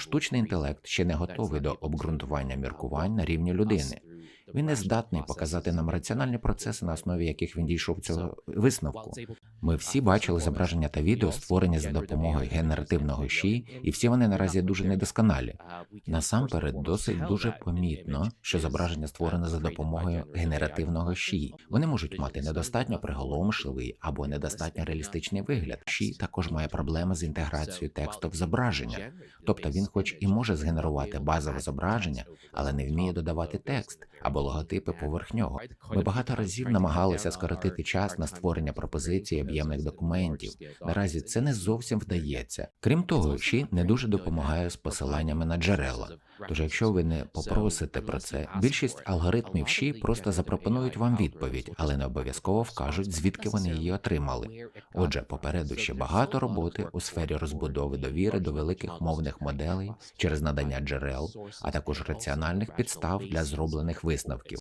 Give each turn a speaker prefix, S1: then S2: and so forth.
S1: штучний інтелект ще не готовий до обґрунтування міркувань на рівні людини. Він не здатний показати нам раціональні процеси, на основі яких він дійшов цього висновку. Ми всі бачили зображення та відео, створені за допомогою генеративного ЩІ, і всі вони наразі дуже недосконалі. Насамперед, досить дуже помітно, що зображення створено за допомогою генеративного ЩІ. Вони можуть мати недостатньо приголомшливий або недостатньо реалістичний вигляд. ЩІ також має проблеми з інтеграцією тексту в зображення, тобто він, хоч і може згенерувати базове зображення, але не вміє додавати текст або логотипи поверх нього. Ми багато разів намагалися скоротити час на створення пропозицій об'ємних документів. Наразі це не зовсім вдається. Крім того, ЩІ не дуже допомагає з посиланнями на джерела. Тож, якщо ви не попросите про це, більшість алгоритмів ЩІ просто запропонують вам відповідь, але не обов'язково вкажуть, звідки вони її отримали. Отже, попереду ще багато роботи у сфері розбудови довіри до великих мовних моделей через надання джерел, а також раціональних підстав для зроблених висновків.